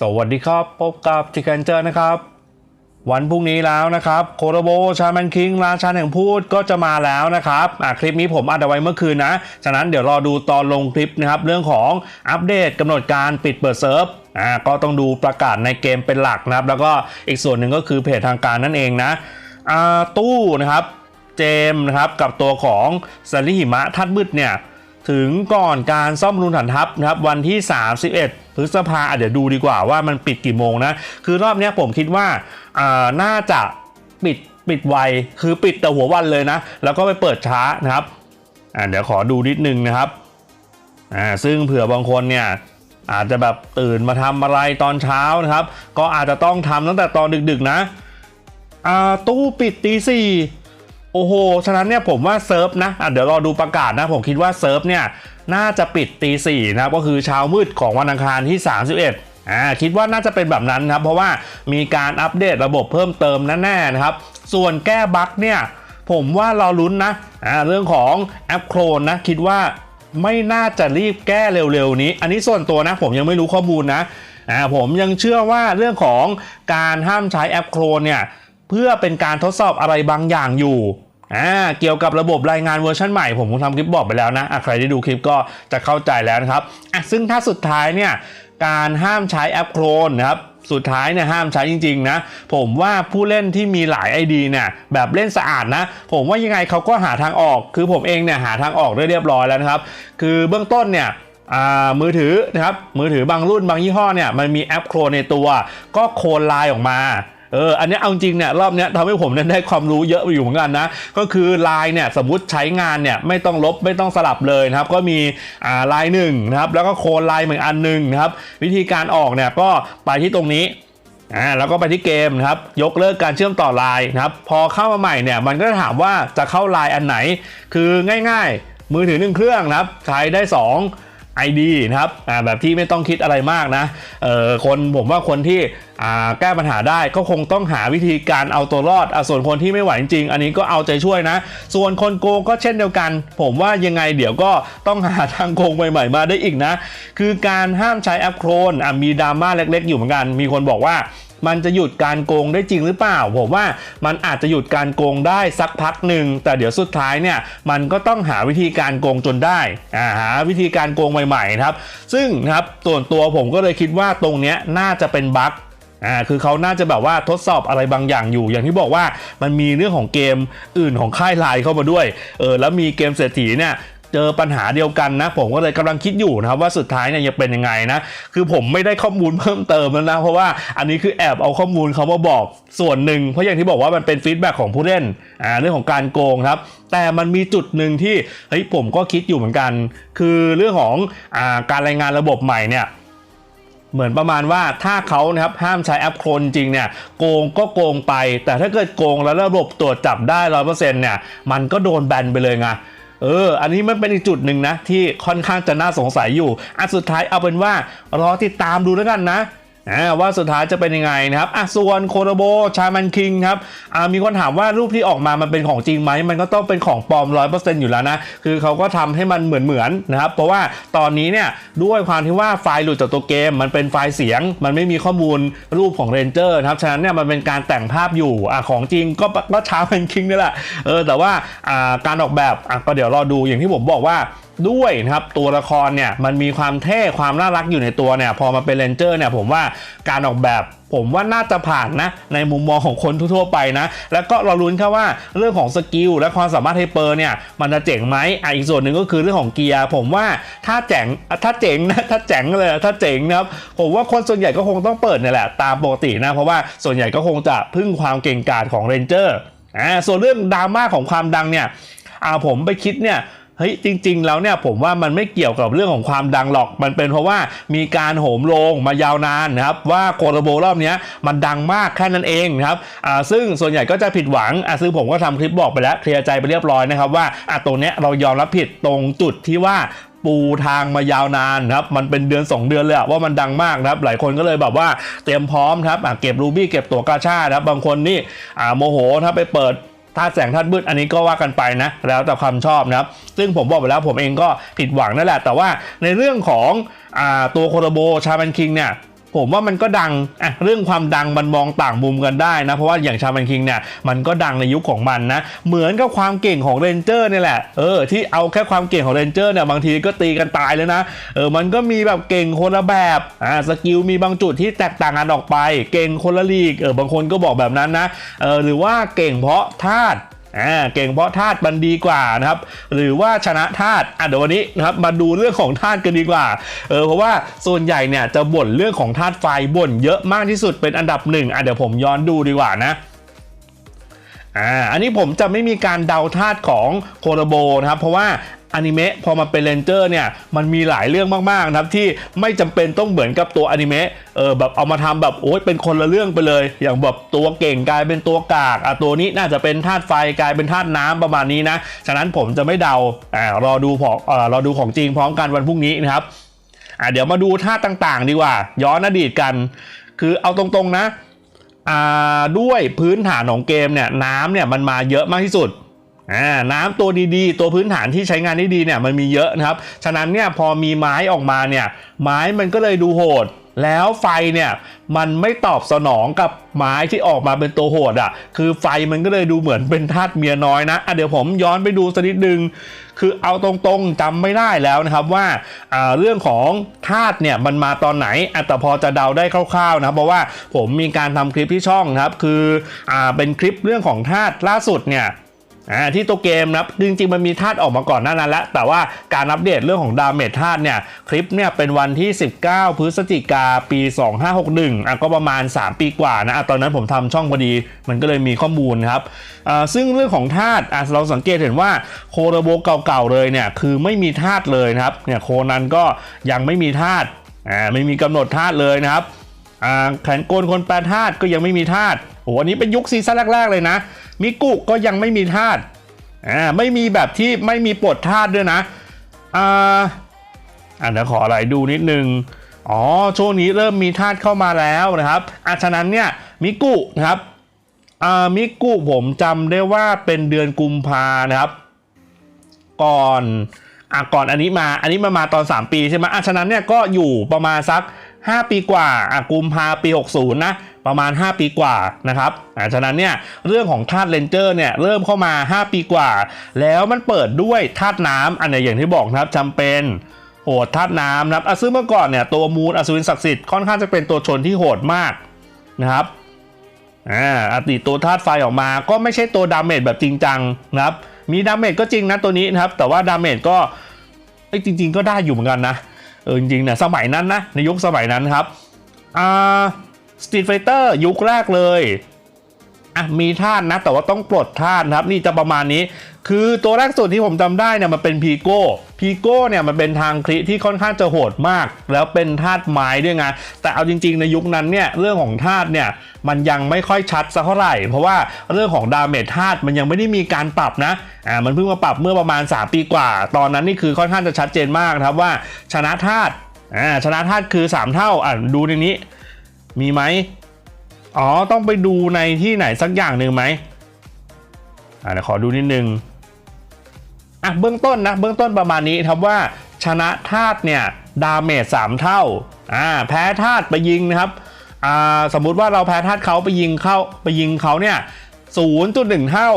สวัสดีครับ พบกับทิกันเจอร์นะครับ วันพรุ่งนี้แล้วนะครับ โคโรโบชาแมนคิงราชาแห่งพูดก็จะมาแล้วนะครับคลิปนี้ผมอัดเอาไว้เมื่อคืนนะ ฉะนั้นเดี๋ยวรอดูตอนลงคลิปนะครับ เรื่องของอัปเดตกำหนดการปิดเปิดเซิร์ฟอ่าก็ต้องดูประกาศในเกมเป็นหลักนะครับ แล้วก็อีกส่วนหนึ่งก็คือเพจทางการนั่นเองนะอ่าตู้นะครับ เจมนะครับกับตัวของซันลี่หิมะทัดมืดเนี่ย ถึงก่อนการซ่อมรุนฐานทัพนะครับวันที่ 31 พฤษภาเดี๋ยวดูดีกว่าว่ามันปิดกี่โมงนะ คือรอบนี้ผมคิดว่าาน่าจะปิดปิดไว คือปิดแต่หัววันเลยนะ แล้วก็ไปเปิดช้านะครับเดี๋ยวขอดูนิดนึงนะครับซึ่งเผื่อบางคนเนี่ยอาจจะแบบตื่นมาทำอะไรตอนเช้านะครับ ก็อาจจะต้องทำตั้งแต่ตอนดึกๆนะตู้ปิดตีสี่ โอ้โห ฉะนั้นเนี่ยผมว่าเซิร์ฟนะะเดี๋ยวรอดูประกาศนะ ผมคิดว่าเซิร์ฟเนี่ยน่าจะปิดตีสี่นะครับ ก็คือเช้ามืดของวันอังคารที่ 31อ่าคิดว่าน่าจะเป็นแบบนั้นครับ เพราะว่ามีการอัปเดตระบบเพิ่มเติมแน่ๆนะครับ ส่วนแก้บั๊กเนี่ย ผมว่าเราลุ้นนะอ่าเรื่องของแอปโครนนะ คิดว่าไม่น่าจะรีบแก้เร็วๆนี้ อันนี้ส่วนตัวนะ ผมยังไม่รู้ข้อมูลนะอ่าผมยังเชื่อว่าเรื่องของการห้ามใช้แอปโครนเนี่ยเพื่อเป็นการทดสอบอะไรบางอย่างอยู่ อ่าเกี่ยวกับระบบรายงานเวอร์ชันใหม่ผมคงทำคลิปบอกไปแล้วนะะใครที่ดูคลิปก็จะเข้าใจแล้วนะครับอะซึ่งถ้าสุดท้ายเนี่ยการห้ามใช้แอปโครนนะครับสุดท้ายเนี่ยห้ามใช้จริงๆนะ ผมว่าผู้เล่นที่มีหลาย ID เนี่ยแบบเล่นสะอาดนะ ผมว่ายังไงเขาก็หาทางออก คือผมเองเนี่ยหาทางออกได้เรียบร้อยแล้วนะครับ คือเบื้องต้นเนี่ยมือถือนะครับมือถือบางรุ่นบางยี่ห้อเนี่ยมันมีแอปโครนในตัว ก็โคลนลน์ออกมา เอออันนี้เอาจริงเนี่ยรอบนี้ทำให้ผมเนี่ยได้ความรู้เยอะอยู่เหมือนกันนะ ก็คือลน์เนี่ยสมมติใช้งานเนี่ยไม่ต้องลบไม่ต้องสลับเลยนะครับ ก็มีอ่าลน์หนึ่งนะครับ แล้วก็โคนลน์เหมือนอันหนึ่งนะครับ วิธีการออกเนี่ยก็ไปที่ตรงนี้อ่าแล้วก็ไปที่เกมนะครับ ยกเลิกการเชื่อมต่อไลน์นะครับ พอเข้ามาใหม่เนี่ยมันก็จะถามว่าจะเข้าไลน์อันไหน คือง่าย ๆ มือถือหนึ่งเครื่องนะครับ ใช้ได้ 2 ID นะครับแบบที่ไม่ต้องคิดอะไรมากนะคนผมว่าคนที่แก้ปัญหาได้ก็คงต้องหาวิธีการเอาตัวรอดอส่วนคนที่ไม่ไหวจริง อันนี้ก็เอาใจช่วยนะ ส่วนคนโกงก็เช่นเดียวกัน ผมว่ายังไงเดี๋ยวก็ต้องหาทางโกงใหม่ๆมาได้อีกนะ คือการห้ามใช้แอปโครนมีดราม่าเล็ก ๆ อยู่เหมือนกัน มีคนบอกว่า มันจะหยุดการโกงได้จริงหรือเปล่า ผมว่ามันอาจจะหยุดการโกงได้สักพักหนึ่งแต่เดี๋ยวสุดท้ายเนี่ยมันก็ต้องหาวิธีการโกงจนได้อ่าหาวิธีการโกงใหม่ๆครับ ซึ่งนะครับส่วนตัวผมก็เลยคิดว่าตรงเนี้ยน่าจะเป็นบั๊กอ่าคือเขาน่าจะแบบว่าทดสอบอะไรบางอย่างอยู่ อย่างที่บอกว่ามันมีเรื่องของเกมอื่นของค่ายไลน์เข้ามาด้วยเออแล้วมีเกมเศรษฐีเนี่ย เจอปัญหาเดียวกันนะ ผมก็เลยกำลังคิดอยู่นะครับว่าสุดท้ายเนี่ยจะเป็นยังไงนะ คือผมไม่ได้ข้อมูลเพิ่มเติมแล้วนะ เพราะว่าอันนี้คือแอบเอาข้อมูลเขามาบอกส่วนหนึ่ง เพราะอย่างที่บอกว่ามันเป็นฟีดแบ็กของผู้เล่นอ่าเรื่องของการโกงครับ แต่มันมีจุดหนึ่งที่เฮ้ยผมก็คิดอยู่เหมือนกัน คือเรื่องของอ่าการรายงานระบบใหม่เนี่ยเหมือนประมาณว่าถ้าเขานะครับห้ามใช้แอปโคลนจริงเนี่ยโกงก็โกงไป แต่ถ้าเกิดโกงแล้วระบบตรวจจับได้ร้อยเปอร์เซ็นต์เนี่ยมันก็โดนแบนไปเลยไง เออ อันนี้มันเป็นอีกจุดหนึ่งนะ ที่ค่อนข้างจะน่าสงสัยอยู่ อันสุดท้ายเอาเป็นว่ารอติดตามดูแล้วกันนะ ว่าสุดท้ายจะเป็นยังไงนะครับอะส่วนโคโรโบชามันคิงครับมีคนถามว่ารูปที่ออกมามันเป็นของจริงไหมมันก็ต้องเป็นของปลอมร้อยเปอร์เซ็นต์อยู่แล้วนะคือเขาก็ทำให้มันเหมือนเหมือนๆนะครับเพราะว่าตอนนี้เนี่ยด้วยความที่ว่าไฟล์หลุดจากตัวเกม มันเป็นไฟล์เสียง มันไม่มีข้อมูลรูปของเรนเจอร์นะครับฉะนั้นเนี่ยมันเป็นการแต่งภาพอยู่อะของจริงก็ก็ชามันคิงนี่แหละเออแต่ว่าอ่าการออกแบบอะก็เดี๋ยวรอดูอย่างที่ผมบอกว่า ด้วยนะครับตัวละครเนี่ยมันมีความเท่ความน่ารักอยู่ในตัวเนี่ยพอมาเป็นเรนเจอร์เนี่ยผมว่าการออกแบบผมว่าน่าจะผ่านนะ ในมุมมองของคนทั่วไปนะ แล้วก็เราลุ้นแค่ว่าเรื่องของสกิลและความสามารถไฮเปอร์เนี่ย มันจะเจ๋งไหมอะอีกส่วนหนึ่งก็คือเรื่องของเกียร์ผมว่าถ้าเจ๋งถ้าเจ๋งนะถ้าเจ๋งเลยถ้าเจ๋งนะครับผมว่าคนส่วนใหญ่ก็คงต้องเปิดเนี่ยแหละตามปกตินะ เพราะว่าส่วนใหญ่ก็คงจะพึ่งความเก่งกาจของเรนเจอร์อ่าส่วนเรื่องดราม่าของความดังเนี่ยอ่าผมไปคิดเนี่ย เฮ้ยจริง ๆ แล้วเนี่ยผมว่ามันไม่เกี่ยวกับเรื่องของความดังหรอก มันเป็นเพราะว่ามีการโหมโรงมายาวนานนะครับว่าโคโรโบรอบนี้มันดังมากแค่นั้นเองนะครับอ่าซึ่งส่วนใหญ่ก็จะผิดหวังอ่าซึ่งผมก็ทำคลิปบอกไปแล้วเคลียร์ใจไปเรียบร้อยนะครับว่าอะตรงเนี้ยเรายอมรับผิดตรงจุดที่ว่าปูทางมายาวนานนะครับมันเป็นเดือน 2 เดือนเลยว่ามันดังมากนะครับหลายคนก็เลยแบบว่าเตรียมพร้อมครับเก็บรูบี้เก็บตัวกาชาครับบางคนนี่อ่าโมโหครับไปเปิด ธาตุแสงธาตุมืดอันนี้ก็ว่ากันไปนะแล้วแต่ความชอบนะครับซึ่งผมบอกไปแล้วผมเองก็ผิดหวังนั่นแหละ แต่ว่าในเรื่องของอตัวโคโรโบชาแมนคิงเนี่ย ผมว่ามันก็ดังอะเรื่องความดังมันมองต่างมุมกันได้นะ เพราะว่าอย่างชามันคิงเนี่ยมันก็ดังในยุคของมันนะ เหมือนกับความเก่งของเรนเจอร์นี่แหละเออที่เอาแค่ความเก่งของเรนเจอร์เนี่ยบางทีก็ตีกันตายเลยนะเออมันก็มีแบบเก่งคนละแบบอ่าสกิลมีบางจุดที่แตกต่างกันออกไป เก่งคนละลีกเออบางคนก็บอกแบบนั้นนะเออหรือว่าเก่งเพราะธาตุ อ่าเก่งเพราะธาตุมันดีกว่านะครับ หรือว่าชนะธาตุอะเดี๋ยววันนี้นะครับมาดูเรื่องของธาตุกันดีกว่าเออเพราะว่าส่วนใหญ่เนี่ยจะบ่นเรื่องของธาตุไฟบ่นเยอะมากที่สุดเป็นอันดับหนึ่งอะเดี๋ยวผมย้อนดูดีกว่านะอ่าอันนี้ผมจะไม่มีการเดาธาตุของโคโรโบนะครับ เพราะว่า อนิเมะพอมาเป็นเรนเจอร์เนี่ยมันมีหลายเรื่องมากๆนะครับที่ไม่จำเป็นต้องเหมือนกับตัวอนิเมะเออแบบเอามาทำแบบโอ๊ยเป็นคนละเรื่องไปเลย อย่างแบบตัวเก่งกลายเป็นตัวกากอะตัวนี้น่าจะเป็นธาตุไฟกลายเป็นธาตุน้ำประมาณนี้นะฉะนั้นผมจะไม่เดาอ่ารอดูพอเอ่อรอดูของจริงพร้อมกันวันพรุ่งนี้นะครับอะเดี๋ยวมาดูธาตุต่างๆ ดีกว่า ย้อนอดีตกัน คือเอาตรงๆนะอ่าด้วยพื้นฐานของเกมเนี่ยน้ำเนี่ยมันมาเยอะมากที่สุด น้ำตัวดีๆ ตัวพื้นฐานที่ใช้งานได้ดีเนี่ยมันมีเยอะนะครับ ฉะนั้นเนี่ยพอมีไม้ออกมาเนี่ยไม้มันก็เลยดูโหด แล้วไฟเนี่ยมันไม่ตอบสนองกับไม้ที่ออกมาเป็นตัวโหดอะ คือไฟมันก็เลยดูเหมือนเป็นธาตุเมียน้อยนะอะเดี๋ยวผมย้อนไปดูสักนิดนึง คือเอาตรงๆจำไม่ได้แล้วนะครับว่าเรื่องของธาตุเนี่ยมันมาตอนไหนอะแต่พอจะเดาได้คร่าวๆนะครับเพราะว่าผมมีการทำคลิปที่ช่องนะครับ คืออเป็นคลิปเรื่องของธาตุล่าสุดเนี่ย อ่าที่ตัวเกมนะครับจริงๆ มันมีธาตุออกมาก่อนหน้านั้นแล้ว แต่ว่าการอัปเดตเรื่องของดาเมจธาตุเนี่ย คลิปเนี่ยเป็นวันที่ 19 พฤศจิกาปี 2561อะก็ประมาณ 3 ปีกว่านะอะตอนนั้นผมทำช่องพอดี มันก็เลยมีข้อมูลครับอ่าซึ่งเรื่องของธาตุอะเราสังเกตเห็นว่าโคโรโบเก่าๆเลยเนี่ย คือไม่มีธาตุเลยนะครับเนี่ยโคนันก็ยังไม่มีธาตุอ่าไม่มีกำหนดธาตุเลยนะครับอ่าแขนโกนคนแปลธาตุก็ยังไม่มีธาตุโอ้อันนี้เป็นยุคซีซั่นแรกๆเลยนะ มิกุก็ยังไม่มีธาตุอ่าไม่มีแบบที่ไม่มีปลดธาตุด้วยนะอ่าอ่าเดี๋ยวขออะไรดูนิดนึงอ๋อช่วงนี้เริ่มมีธาตุเข้ามาแล้วนะครับอะฉะนั้นเนี่ยมิกุนะครับอ่ามิกุผมจำได้ว่าเป็นเดือนกุมภานะครับ ก่อนอะก่อนอันนี้มาอันนี้มามาตอน 3 ปีใช่ไหมอะฉะนั้นเนี่ยก็อยู่ประมาณสัก 5 ปีกว่าอะกุมภาปี 60 นะ ประมาณ 5 ปีกว่านะครับอะฉะนั้นเนี่ยเรื่องของธาตุเลนเจอร์เนี่ยเริ่มเข้ามา 5 ปีกว่า แล้วมันเปิดด้วยธาตุน้ำอันนี้อย่างที่บอกนะครับจำเป็นโหดธาตุน้ำนะครับซึ่งเมื่อก่อนเนี่ยตัวมูลอสูรศักดิ์สิทธิ์ค่อนข้างจะเป็นตัวชนที่โหดมากนะครับอ่าอติตัวธาตุไฟออกมาก็ไม่ใช่ตัวดาเมจแบบจริงจังนะครับมีดาเมจก็จริงนะตัวนี้นะครับ แต่ว่าดาเมจก็เอ้จริง ๆ ก็ได้อยู่เหมือนกันนะเออจริงๆเนี่ยสมัยนั้นนะในยุคสมัยนั้นครับอ่า สตรีทไฟเตอร์ยุคแรกเลยอะมีธาตุนะ แต่ว่าต้องปลดธาตุนครับ นี่จะประมาณนี้ คือตัวแรกสุดที่ผมจำได้เนี่ยมันเป็นพีโก้พีโก้เนี่ยมันเป็นทางคลิที่ค่อนข้างจะโหดมาก แล้วเป็นธาตุไม้ด้วยไงแต่เอาจริงๆ ในยุคนั้นเนี่ยเรื่องของธาตุเนี่ยมันยังไม่ค่อยชัดสักเท่าไหร่ เพราะว่าเรื่องของดาเมจธาตุมันยังไม่ได้มีการปรับนะอ่ามันเพิ่งมาปรับเมื่อประมาณ 3 ปีกว่า ตอนนั้นนี่คือค่อนข้างจะชัดเจนมากครับว่าชนะธาตุอ่าชนะธาตุคือ 3 เท่าอ่าดูในนี้ มีไหมอ๋อ ต้องไปดูในที่ไหนสักอย่างหนึ่งไหมอ่าเดี๋ยวขอดูนิดนึงอะเบื้องต้นนะ เบื้องต้นประมาณนี้ครับว่าชนะธาตุเนี่ย ดาเมจ3เท่าอ่าแพ้ธาตุไปยิงนะครับอ่าสมมุติว่าเราแพ้ธาตุเขาไปยิงเข้าไปยิงเขาเนี่ย0.1 เท่า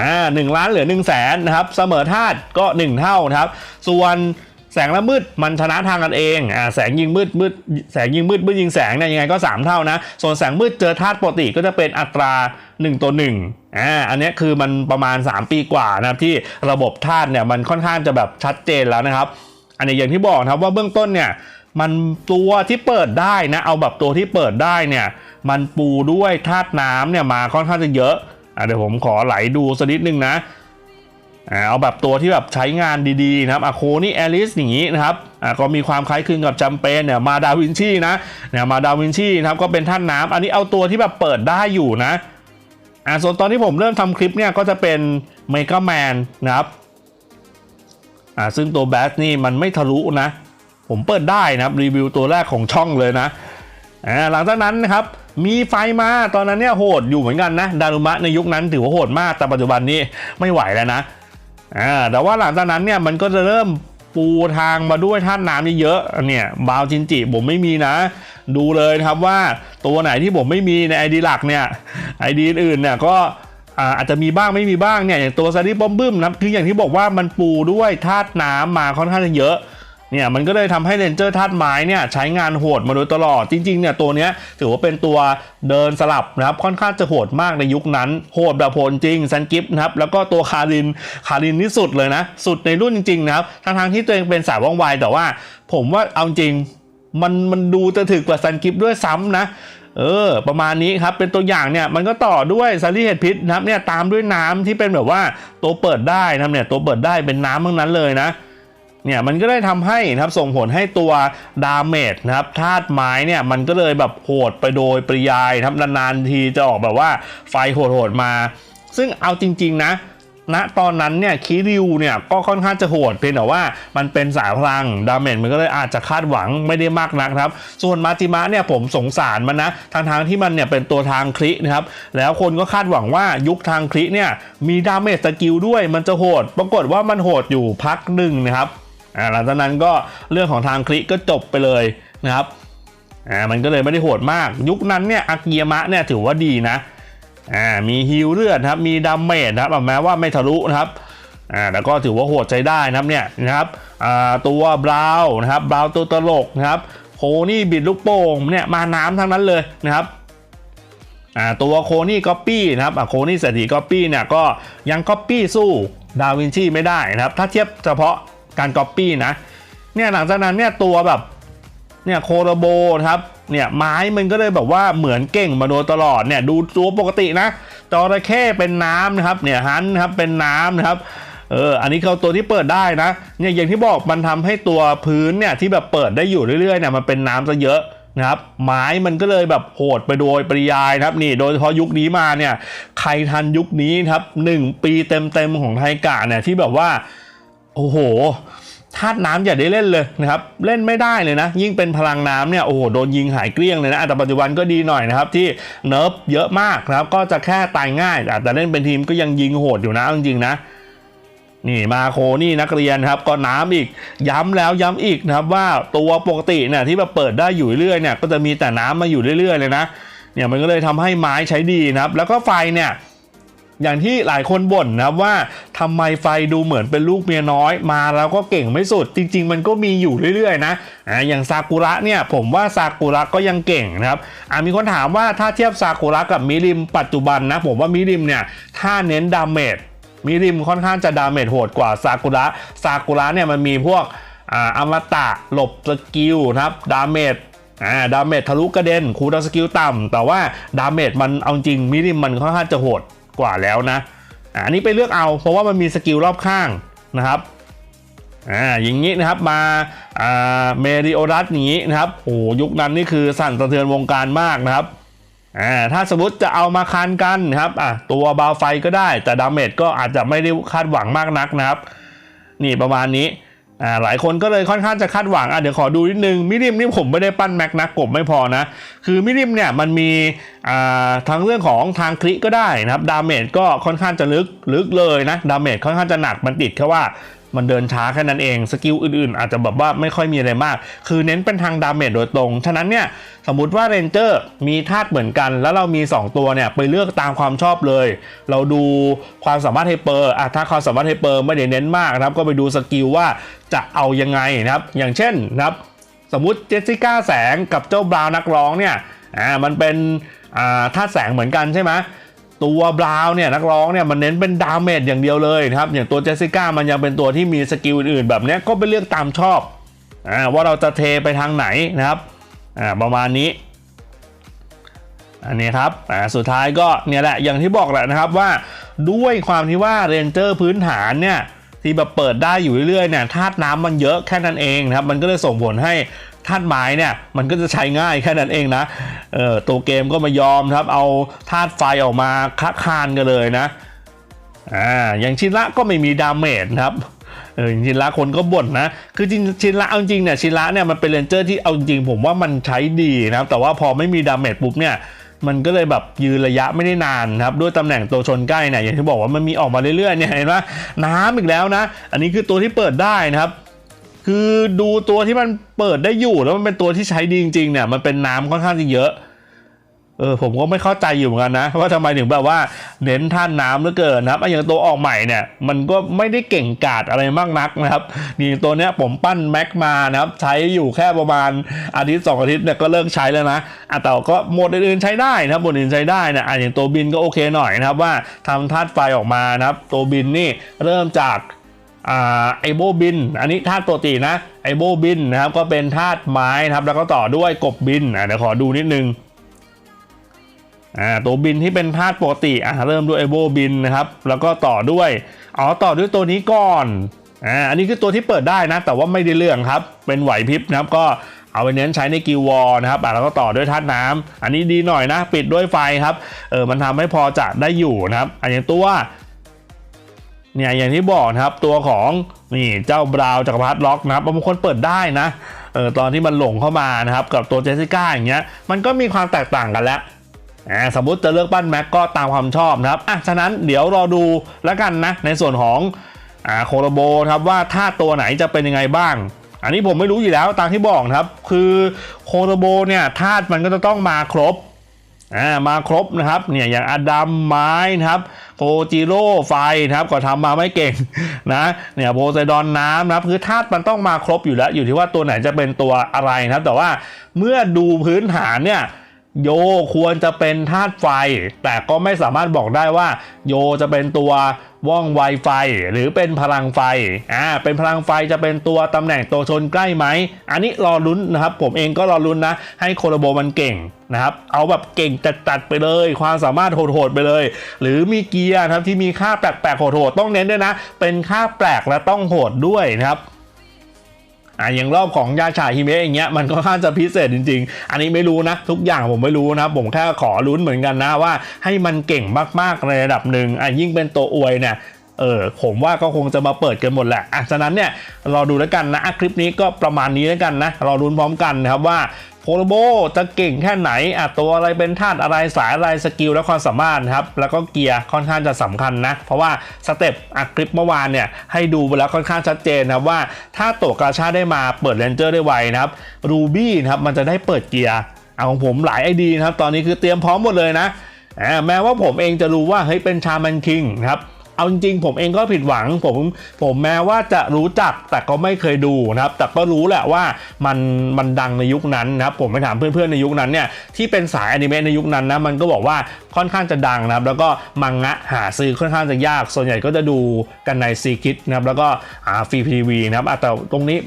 อ่า1ล้านเหลือ 1 0 0 0 0แสนนะครับ เสมอธาตุก็ 1 เท่านะครับ ส่วน แสงและมืดมันชนะทางกันเองอ่าแสงยิงมืดมืดแสงยิงมืดมืดยิงแสงเนี่ยยังไงก็ 3 เท่านะ ส่วนแสงมืดเจอธาตุปกติก็จะเป็นอัตรา 1 ต่อ1อ่าอันนี้คือมันประมาณ 3 ปีกว่านะครับที่ระบบธาตุเนี่ยมันค่อนข้างจะแบบชัดเจนแล้วนะครับ อันนี้อย่างที่บอกนะครับว่าเบื้องต้นเนี่ยมันตัวที่เปิดได้นะเอาแบบตัวที่เปิดได้เนี่ยมันปูด้วยธาตุน้ำเนี่ยมาค่อนข้างจะเยอะอะเดี๋ยวผมขอไหลดูสักนิดนึงนะ เอาแบบตัวที่แบบใช้งานดีๆนะครับอะโคนี่แอลิสอย่างนี้นะครับก็มีความคล้ายคลึงกับจำเป็นเนี่ยมาดาวินชีนะเนี่ยมาดาวินชีนะครับก็เป็นท่านน้ำอันนี้เอาตัวที่แบบเปิดได้อยู่นะอ่าส่วนตอนที่ผมเริ่มทำคลิปเนี่ยก็จะเป็นเมกาแมนนะครับอ่าซึ่งตัวแบสนี่มันไม่ทะลุนะ ผมเปิดได้นะครับรีวิวตัวแรกของช่องเลยนะอ่าหลังจากนั้นนะครับมีไฟมาตอนนั้นเนี่ยโหดอยู่เหมือนกันนะดารุมะในยุคนั้นถือว่าโหดมากแต่ปัจจุบันนี้ไม่ไหวแล้วนะ อ่าแต่ว่าหลังจากนั้นเนี่ยมันก็จะเริ่มปูทางมาด้วยท่าตุน้ำเยอะๆเนี่ยบาวจินจิผมไม่มีนะ ดูเลยครับว่าตัวไหนที่ผมไม่มีในไอดีหลักเนี่ยไอดีอื่นเนี่ยก็อาจจะมีบ้างไม่มีบ้างเนี่ยอย่างตัวซาริบอมบึ้มนะคืออย่างที่บอกว่ามันปูด้วยธาตุน้ำมาค่อนข้างจะเยอะ เนี่ยมันก็เลยทำให้เรนเจอร์ธาตุไม้เนี่ยใช้งานโหดมาโดยตลอด จริงๆเนี่ยตัวเนี้ยถือว่าเป็นตัวเดินสลับนะครับค่อนข้างจะโหดมากในยุคนั้น โหดแบบโหดจริงซันกิฟนะครับแล้วก็ตัวคารินคารินนี่สุดเลยนะ สุดในรุ่นจริงๆนะครับทั้งๆที่ตัวเองเป็นสายว่องไวแต่ว่า ผมว่าเอาจริงมันมันดูจะถึกกว่าซันกิฟด้วยซ้ำนะเออ ประมาณนี้ครับ เป็นตัวอย่างเนี่ย มันก็ต่อด้วยซารีเห็ดพิษนะครับเนี่ยตามด้วยน้ำที่เป็นแบบว่าตัวเปิดได้นะเนี่ยตัวเปิดได้เป็นน้ำทั้งนั้นเลยนะ เนี่ยมันก็ได้ทำให้นะครับส่งผลให้ตัวดาเมจนะครับธาตุไม้เนี่ยมันก็เลยแบบโหดไปโดยปริยายนะครับนานๆทีจะออกแบบว่าไฟโหดๆมา ซึ่งเอาจริง ๆ นะณตอนนั้นเนี่ยคิริวเนี่ยก็ค่อนข้างจะโหดเพียงแต่ว่ามันเป็นสายพลังดาเมจมันก็เลยอาจจะคาดหวังไม่ได้มากนักครับ ส่วนมาจิมะเนี่ยผมสงสารมันนะทางทางที่มันเนี่ยเป็นตัวทางคลินะครับ แล้วคนก็คาดหวังว่ายุคทางคลิเนี่ยมีดาเมจสกิลด้วยมันจะโหด ปรากฏว่ามันโหดอยู่พักหนึ่งนะครับ หลังจากนั้นก็เรื่องของทางคลิก็จบไปเลยนะครับอ่ามันก็เลยไม่ได้โหดมาก ยุคนั้นเนี่ยอากิยามะเนี่ยถือว่าดีนะอ่ามีฮิลเลือดนะครับมีดาเมจนะครับแม้ว่าไม่ทะลุนะครับอ่าแต่ก็ถือว่าโหดใจได้นะครับเนี่ยนะครับอ่าตัวบราวน์นะครับบราวน์ตัวตลกนะครับโคนี่บิดลูกโป่งเนี่ยมาน้ำทั้งนั้นเลยนะครับอ่าตัวโคนี่ก๊อปปี้นะครับอ่าโคนี่เศรษฐีก๊อปปี้เนี่ยก็ยังก๊อปปี้สู้ดาวินชีไม่ได้นะครับ ถ้าเทียบเฉพาะ การก๊อปปี้นะเนี่ยหลังจากนั้นเนี่ยตัวแบบเนี่ยโคโรโบครับเนี่ยไม้มันก็เลยแบบว่าเหมือนเก่งมาโดยตลอดเนี่ยดูตัวปกตินะจระเข้เป็นน้ำนะครับเนี่ยฮันครับเป็นน้ำนะครับเอออันนี้เขาตัวที่เปิดได้นะเนี่ยอย่างที่บอกมันทำให้ตัวพื้นเนี่ยที่แบบเปิดได้อยู่เรื่อยๆเนี่ยมันเป็นน้ำซะเยอะนะครับไม้มันก็เลยแบบโหดไปโดยปริยายนะครับนี่โดยเฉพาะยุคนี้มาเนี่ยใครทันยุคนี้ครับหนึ่งปีเต็มๆของไทกะเนี่ยที่แบบว่า โอ้โหธาตุน้ำอย่าได้เล่นเลยนะครับ เล่นไม่ได้เลยนะ ยิ่งเป็นพลังน้ำเนี่ยโอ้โหโดนยิงหายเกลี้ยงเลยนะแต่ปัจจุบันก็ดีหน่อยนะครับ ที่เนิร์ฟเยอะมากนะครับ ก็จะแค่ตายง่ายอะแต่เล่นเป็นทีมก็ยังยิงโหดอยู่นะจริงๆนะนี่มาโคนี่นักเรียนครับก็น้ำอีกย้ำแล้วย้ำอีกนะครับว่าตัวปกติเนี่ยที่แบบเปิดได้อยู่เรื่อยเนี่ยก็จะมีแต่น้ำมาอยู่เรื่อยๆเลยนะเนี่ยมันก็เลยทำให้ไม้ใช้ดีนะครับ แล้วก็ไฟเนี่ย อย่างที่หลายคนบ่นนะว่าทำไมไฟดูเหมือนเป็นลูกเมียน้อยมาแล้วก็เก่งไม่สุด จริง ๆ มันก็มีอยู่เรื่อยๆนะอ่าอย่างซากุระเนี่ยผมว่าซากุระก็ยังเก่งนะครับอ่ามีคนถามว่าถ้าเทียบซากุระกับมิริมปัจจุบันนะผมว่ามิริมเนี่ยถ้าเน้นดาเมจมิริมค่อนข้างจะดาเมจโหดกว่าซากุระซากุระเนี่ยมันมีพวกอมตะหลบสกิลนะครับดาเมจอ่าดาเมจทะลุกระเด็นคูดาสกิลต่ำแต่ว่าดาเมจมันเอาจริงมิริมมันค่อนข้างจะโหด กว่าแล้วนะอันนี้ไปเลือกเอาเพราะว่ามันมีสกิลรอบข้างนะครับอ่าอย่างนี้นะครับมาอ่าเมริโอรัสนี้นะครับโอ้ยุคนั้นนี่คือสั่นสะเทือนวงการมากนะครับอ่าถ้าสมมติจะเอามาคันกันนะครับอะตัวบาไฟก็ได้แต่ดาเมจก็อาจจะไม่ได้คาดหวังมากนักนะครับ นี่ประมาณนี้ อ่าหลายคนก็เลยค่อนข้างจะคาดหวังอะเดี๋ยวขอดูนิดนึงมิริมนี่ผมไม่ได้ปั้นแม็กนักบไม่พอนะ คือมิริมเนี่ยมันมีอ่าทั้งเรื่องของทางคลิกก็ได้นะครับดาเมจก็ค่อนข้างจะลึกลึกเลยนะดาเมจค่อนข้างจะหนักมันติดแค่ว่า มันเดินช้าแค่นั้นเอง สกิลอื่นๆ อาจจะแบบว่าไม่ค่อยมีอะไรมาก คือเน้นเป็นทางดาเมจโดยตรง ฉะนั้นเนี่ยสมมติว่าเรนเจอร์มีธาตุเหมือนกัน แล้วเรามี 2 ตัวเนี่ยไปเลือกตามความชอบเลย เราดูความสามารถไฮเปอร์อะถ้าความสามารถไฮเปอร์ไม่ได้เน้นมากนะครับ ก็ไปดูสกิลว่าจะเอายังไงนะครับ อย่างเช่นนะครับ สมมติเจสสิก้าแสงกับเจ้าบราวน์นักร้องเนี่ยอ่ามันเป็นอ่าธาตุแสงเหมือนกันใช่ไหม ตัวบราวน์เนี่ยนักร้องเนี่ยมันเน้นเป็นดาเมจอย่างเดียวเลยนะครับ อย่างตัวเจสสิก้ามันยังเป็นตัวที่มีสกิลอื่นๆแบบนี้ก็ไปเลือกตามชอบอ่าว่าเราจะเทไปทางไหนนะครับอ่าประมาณนี้ อันนี้ครับอ่าสุดท้ายก็เนี่ยแหละอย่างที่บอกแหละนะครับว่าด้วยความที่ว่าเรนเจอร์พื้นฐานเนี่ยที่แบบเปิดได้อยู่เรื่อยๆเนี่ยธาตุน้ำมันเยอะแค่นั้นเองนะครับ มันก็เลยส่งผลให้ ธาตุไม้เนี่ยมันก็จะใช้ง่ายแค่นั้นเองนะเออตัวเกมก็มายอมครับเอาธาตุไฟออกมาคละคานกันเลยนะอ่าอย่างชินละก็ไม่มีดาเมจครับเออจริงๆละคนก็บ่นนะ คือจริงชินละเอาจริงเนี่ยชินละเนี่ยมันเป็นเรนเจอร์ที่เอาจริงผมว่ามันใช้ดีนะครับ แต่ว่าพอไม่มีดาเมจปุ๊บเนี่ยมันก็เลยแบบยืนระยะไม่ได้นานครับ ด้วยตำแหน่งตัวชนใกล้เนี่ยอย่างที่บอกว่ามันมีออกมาเรื่อยๆเนี่ยเห็นไหมน้ำอีกแล้วนะ อันนี้คือตัวที่เปิดได้นะครับ คือดูตัวที่มันเปิดได้อยู่แล้วมันเป็นตัวที่ใช้ดีจริงๆเนี่ยมันเป็นน้ำค่อนข้างจะเยอะเออผมก็ไม่เข้าใจอยู่เหมือนกันนะว่าทำไมถึงแบบว่าเน้นท่านน้ำเหลือเกินนะครับไอ้อย่างตัวออกใหม่เนี่ย มันก็ไม่ได้เก่งกาจอะไรมากนักนะครับนี่ตัวเนี้ยผมปั้นแม็กมานะครับ ใช้อยู่แค่ประมาณอาทิตย์สองอาทิตย์เนี่ยก็เลิกใช้แล้วนะอะแต่ก็โหมดอื่นๆใช้ได้นะบโหมดอื่นใช้ได้นะอะอย่างตัวบินก็โอเคหน่อยนะครับว่าทำธาตุไฟออกมานะครับ ตัวบินนี่เริ่มจาก ไอโบบิน อันนี้ธาตุปกตินะไอโบบินนะครับก็เป็นธาตุไม้นะครับแล้วก็ต่อด้วยกบบินอะเดี๋ยวขอดูนิดนึงอ่าตัวบินที่เป็นธาตุปกติอะเริ่มด้วยไอโบบินนะครับแล้วก็ต่อด้วยอ๋อต่อด้วยตัวนี้ก่อนอ่าอันนี้คือตัวที่เปิดได้นะ แต่ว่าไม่ได้เรื่องครับ เป็นไหวพริบนะครับก็เอาไปเน้นใช้ในกิววอลนะครับแล้วก็ต่อด้วยธาตุน้ำอันนี้ดีหน่อยนะ ปิดด้วยไฟครับ เออ มันทำให้พอจะได้อยู่นะครับ อันอย่างตัว เนี่ยอย่างที่บอกนะครับตัวของนี่เจ้าบราวจักรพรรดิล็อกนะครับบางคนเปิดได้นะเออตอนที่มันหลงเข้ามานะครับกับตัวเจสสิก้าอย่างเงี้ยมันก็มีความแตกต่างกันแล้วอ่าสมมติจะเลือกปั้นแม็กก็ตามความชอบนะครับอะฉะนั้นเดี๋ยวรอดูแล้วกันนะในส่วนของอ่าโคโรโบครับว่าถ้าตัวไหนจะเป็นยังไงบ้าง อันนี้ผมไม่รู้อยู่แล้วตามที่บอกนะครับ คือโคโรโบเนี่ยธาตุมันก็จะต้องมาครบ อ่ามาครบนะครับเนี่ยอย่างอดัมไม้นะครับโคจิโร่ไฟนะครับก็ทำมาไม่เก่งนะเนี่ยโพไซดอนน้ำนะครับคือธาตุมันต้องมาครบอยู่แล้ว อยู่ที่ว่าตัวไหนจะเป็นตัวอะไรนะครับ แต่ว่าเมื่อดูพื้นฐานเนี่ย โยควรจะเป็นธาตุไฟ แต่ก็ไม่สามารถบอกได้ว่า โยจะเป็นตัวว่องไวไฟหรือเป็นพลังไฟอ่าเป็นพลังไฟจะเป็นตัวตำแหน่งตัวชนใกล้ไหม อันนี้รอลุ้นนะครับ ผมเองก็รอลุ้นนะ ให้โคโรโบมันเก่งนะครับเอาแบบเก่งจัดๆไปเลย ความสามารถโหดๆไปเลย หรือมีเกียร์ครับที่มีค่าแปลกๆโหดๆต้องเน้นด้วยนะ เป็นค่าแปลกและต้องโหดด้วยนะครับ อะอย่างรอบของยาฉาฮิเมะอย่างเงี้ยมันก็ค่อนข้าจะพิเศษจริง ๆ อันนี้ไม่รู้นะ ทุกอย่างผมไม่รู้นะ ผมแค่ขอลุ้นเหมือนกันนะว่าให้มันเก่งมากๆในระดับหนึ่งอะยิ่งเป็นตัวอวยเนี่ยเออผมว่าก็คงจะมาเปิดกันหมดแหละอะฉะนั้นเนี่ยรอดูแล้วกันนะะคลิปนี้ก็ประมาณนี้แล้วกันนะรอรุ้นพร้อมกันนะครับว่า โคโรโบจะเก่งแค่ไหนอะตัวอะไรเป็นธาตุอะไรสายอะไรสกิลและความสามารถนะครับ แล้วก็เกียร์ค่อนข้างจะสำคัญนะ เพราะว่าสเต็ปอะคลิปเมื่อวานเนี่ย ให้ดูไปแล้วค่อนข้างชัดเจนนะว่า ถ้าตัวกาชาได้มาเปิดเลนเจอร์ได้ไวนะครับรูบี้นะครับมันจะได้เปิดเกียร์เอาของผมหลายไอดีนะครับ ตอนนี้คือเตรียมพร้อมหมดเลยนะแม้ว่าผมเองจะรู้ว่าเฮ้ยเป็นชามันคิงครับ เอาจริงๆผมเองก็ผิดหวังผมผมแม้ว่าจะรู้จักแต่ก็ไม่เคยดูนะครับแต่ก็รู้แหละว่ามันมันดังในยุคนั้นนะครับผมไปถามเพื่อนๆในยุคนั้นเนี่ยที่เป็นสายอนิเมะในยุคนั้นนะมันก็บอกว่าค่อนข้างจะดังนะครับแล้วก็มังงะหาซื้อค่อนข้างจะยาก ส่วนใหญ่ก็จะดูกันในซีคิดนะครับแล้วก็ฟรีทีวีนะครับแต่ตรงนี้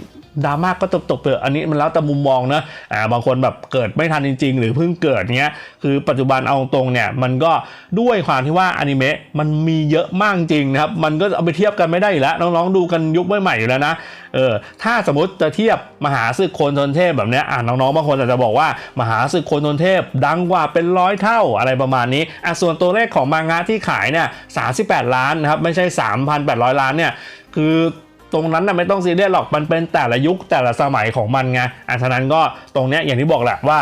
ดราม่าก็ตบๆเปอะอันนี้มันแล้วแต่มุมมองนะอ่าบางคนแบบเกิดไม่ทันจริง ๆ หรือเพิ่งเกิดเงี้ยคือปัจจุบันเอาตรงเนี่ยมันก็ด้วยความที่ว่าอนิเมะมันมีเยอะมากจริงนะครับมันก็เอาไปเทียบกันไม่ได้แล้วน้องๆดูกันยุคใหม่ๆอยู่แล้วนะเออถ้าสมมติจะเทียบมหาศึกโคนทนเทพแบบเนี้ยอ่าน้องๆบางคนอาจจะบอกว่ามหาศึกโคนทนเทพ ดังกว่าเป็นร้อยเท่าอะไรประมาณนี้อะส่วนตัวเลขของมังงะที่ขายเนี่ย38 ล้านนะครับไม่ใช่ 3,800 ล้านเนี่ยคือ ตรงนั้นนะไม่ต้องซีเรียสหรอกมันเป็นแต่ละยุคแต่ละสมัยของมันไงอะฉะนั้นก็ตรงเนี้ยอย่างที่บอกแหละว่า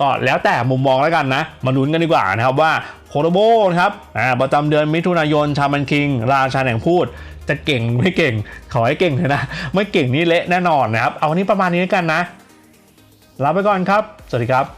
ก็แล้วแต่มุมมองแล้วกันนะ มาลุ้นกันดีกว่านะครับว่าโคโรโบนะครับอ่าประจำเดือนมิถุนายนชามันคิง ราชาแห่งพูดจะเก่งไม่เก่ง ขอให้เก่งเถอะนะ ไม่เก่งนี่เละแน่นอนนะครับ เอาวันนี้ประมาณนี้แล้วกันนะลาไปก่อนครับ สวัสดีครับ